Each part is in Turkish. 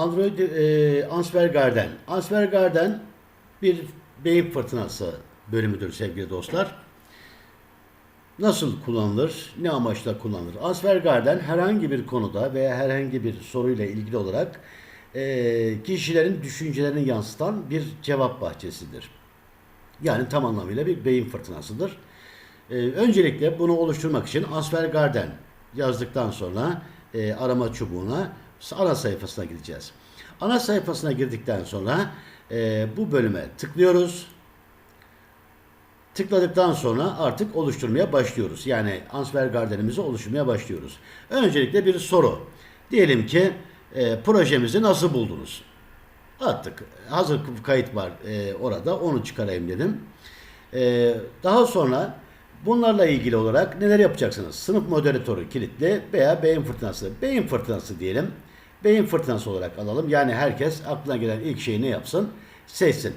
Android e, Ansvergarden. Ansvergarden bir beyin fırtınası bölümüdür sevgili dostlar. Nasıl kullanılır? Ne amaçla kullanılır? Ansvergarden herhangi bir konuda veya herhangi bir soruyla ilgili olarak e, kişilerin düşüncelerini yansıtan bir cevap bahçesidir. Yani tam anlamıyla bir beyin fırtınasıdır. Ee, öncelikle bunu oluşturmak için Ansvergarden yazdıktan sonra e, arama çubuğuna ana sayfasına gideceğiz. Ana sayfasına girdikten sonra e, bu bölüme tıklıyoruz. Tıkladıktan sonra artık oluşturmaya başlıyoruz. Yani Ansvergarden'imizi oluşturmaya başlıyoruz. Öncelikle bir soru. Diyelim ki e, projemizi nasıl buldunuz? Attık. Hazır kayıt var e, orada. Onu çıkarayım dedim. E, daha sonra bunlarla ilgili olarak neler yapacaksınız? Sınıf moderatörü kilitli veya beyin fırtınası. Beyin fırtınası diyelim. Beyin fırtınası olarak alalım. Yani herkes aklına gelen ilk şeyi ne yapsın? Seçsin.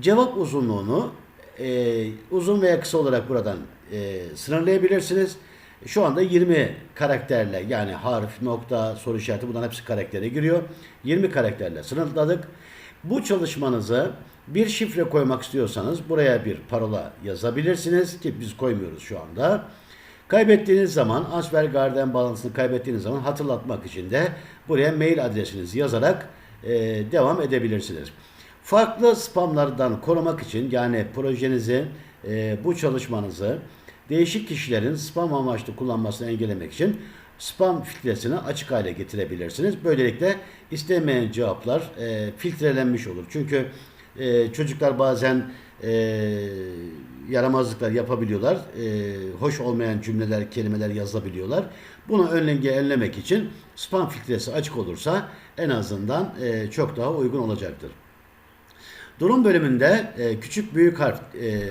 Cevap uzunluğunu e, uzun veya kısa olarak buradan e, sınırlayabilirsiniz. Şu anda 20 karakterle yani harf, nokta, soru işareti bunların hepsi karaktere giriyor. 20 karakterle sınırladık. Bu çalışmanızı bir şifre koymak istiyorsanız buraya bir parola yazabilirsiniz ki biz koymuyoruz şu anda. Kaybettiğiniz zaman Ansvergarden bağlantısını kaybettiğiniz zaman hatırlatmak için de buraya mail adresinizi yazarak e, devam edebilirsiniz. Farklı spamlardan korumak için yani projenizi, e, bu çalışmanızı değişik kişilerin spam amaçlı kullanmasını engellemek için spam filtresini açık hale getirebilirsiniz. Böylelikle istenmeyen cevaplar e, filtrelenmiş olur. Çünkü e, çocuklar bazen e, yaramazlıklar yapabiliyorlar. E, hoş olmayan cümleler, kelimeler yazabiliyorlar. Bunu önlenge önlemek için spam filtresi açık olursa en azından e, çok daha uygun olacaktır. Durum bölümünde e, küçük büyük harf e,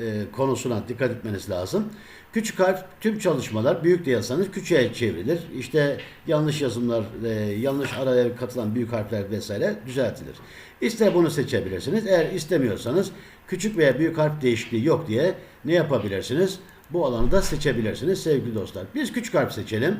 e, konusuna dikkat etmeniz lazım. Küçük harf tüm çalışmalar büyük de yazsanız küçüğe çevrilir. İşte yanlış yazımlar, e, yanlış araya katılan büyük harfler vesaire düzeltilir. İster bunu seçebilirsiniz. Eğer istemiyorsanız küçük veya büyük harf değişikliği yok diye ne yapabilirsiniz? Bu alanı da seçebilirsiniz sevgili dostlar. Biz küçük harf seçelim.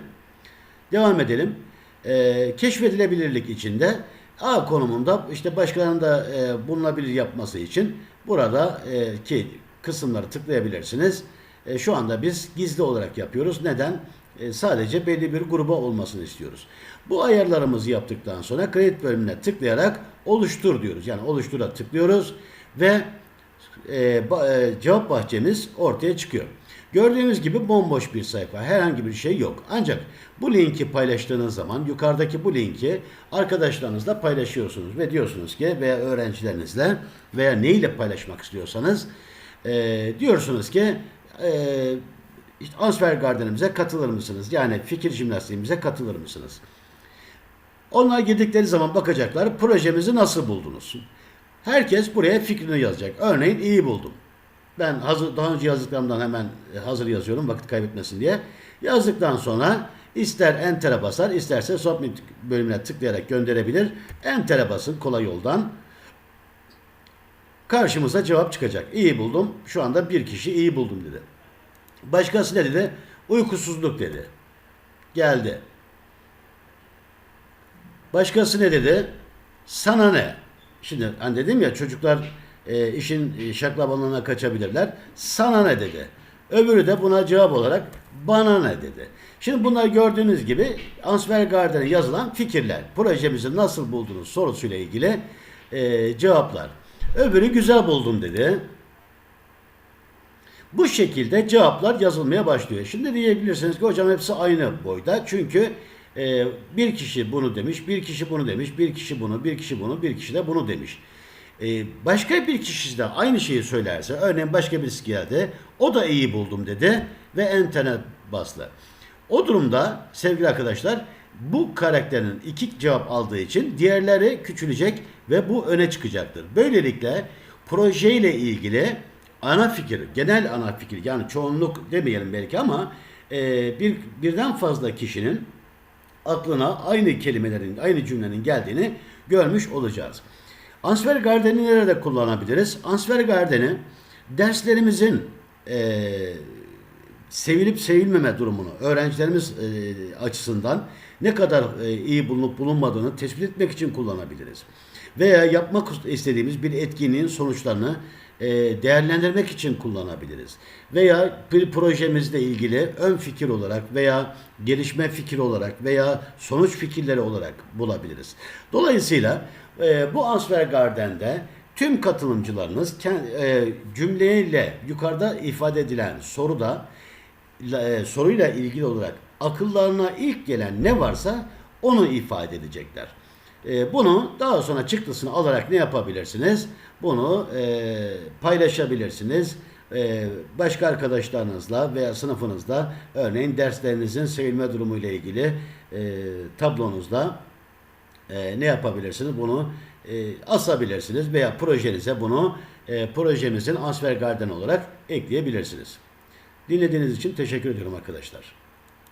Devam edelim. Ee, keşfedilebilirlik içinde A konumunda işte başkalarının da e, bulunabilir yapması için burada e, ki kısımları tıklayabilirsiniz. E, şu anda biz gizli olarak yapıyoruz. Neden? E, sadece belli bir gruba olmasını istiyoruz. Bu ayarlarımızı yaptıktan sonra kredi bölümüne tıklayarak oluştur diyoruz. Yani oluştura tıklıyoruz ve e, ba- e, cevap bahçemiz ortaya çıkıyor. Gördüğünüz gibi bomboş bir sayfa. Herhangi bir şey yok. Ancak bu linki paylaştığınız zaman yukarıdaki bu linki arkadaşlarınızla paylaşıyorsunuz ve diyorsunuz ki veya öğrencilerinizle veya neyle paylaşmak istiyorsanız e, diyorsunuz ki e, işte Ansver Garden'imize katılır mısınız? Yani fikir jimnastiğimize katılır mısınız? Onlar girdikleri zaman bakacaklar projemizi nasıl buldunuz? Herkes buraya fikrini yazacak. Örneğin iyi buldum. Ben hazır, daha önce yazdıklarımdan hemen hazır yazıyorum vakit kaybetmesin diye. Yazdıktan sonra ister enter'e basar isterse submit bölümüne tıklayarak gönderebilir. Enter'e basın kolay yoldan. Karşımıza cevap çıkacak. İyi buldum. Şu anda bir kişi iyi buldum dedi. Başkası ne dedi? Uykusuzluk dedi. Geldi. Başkası ne dedi? Sana ne? Şimdi hani dedim ya çocuklar e, işin e, şaklabanlığına kaçabilirler. Sana ne dedi? Öbürü de buna cevap olarak bana ne dedi. Şimdi bunlar gördüğünüz gibi Ansver Garden'e yazılan fikirler. Projemizi nasıl buldunuz sorusuyla ilgili e, cevaplar. Öbürü güzel buldum dedi. Bu şekilde cevaplar yazılmaya başlıyor. Şimdi diyebilirsiniz ki hocam hepsi aynı boyda. Çünkü e, bir kişi bunu demiş, bir kişi bunu demiş, bir kişi bunu, bir kişi bunu, bir kişi de bunu demiş. E, başka bir kişi de aynı şeyi söylerse, örneğin başka birisi geldi, o da iyi buldum dedi ve enter'e bastı. O durumda sevgili arkadaşlar bu karakterin iki cevap aldığı için diğerleri küçülecek ve bu öne çıkacaktır. Böylelikle projeyle ilgili ana fikir, genel ana fikir yani çoğunluk demeyelim belki ama e, bir birden fazla kişinin aklına aynı kelimelerin, aynı cümlenin geldiğini görmüş olacağız. Ansver Garden'i nerede kullanabiliriz? Ansver Garden'i derslerimizin e, sevilip sevilmeme durumunu öğrencilerimiz e, açısından ne kadar e, iyi bulunup bulunmadığını tespit etmek için kullanabiliriz. Veya yapmak istediğimiz bir etkinliğin sonuçlarını e, değerlendirmek için kullanabiliriz. Veya bir projemizle ilgili ön fikir olarak veya gelişme fikri olarak veya sonuç fikirleri olarak bulabiliriz. Dolayısıyla e, bu Answer Garden'de tüm katılımcılarınız e, cümleyle yukarıda ifade edilen soruda e, soruyla ilgili olarak akıllarına ilk gelen ne varsa onu ifade edecekler. E, bunu daha sonra çıktısını alarak ne yapabilirsiniz? Bunu e, paylaşabilirsiniz. E, başka arkadaşlarınızla veya sınıfınızda örneğin derslerinizin sevilme durumu ile ilgili e, tablonuzda e, ne yapabilirsiniz? Bunu e, asabilirsiniz veya projenize bunu e, projemizin Answer Garden olarak ekleyebilirsiniz. Dinlediğiniz için teşekkür ediyorum arkadaşlar.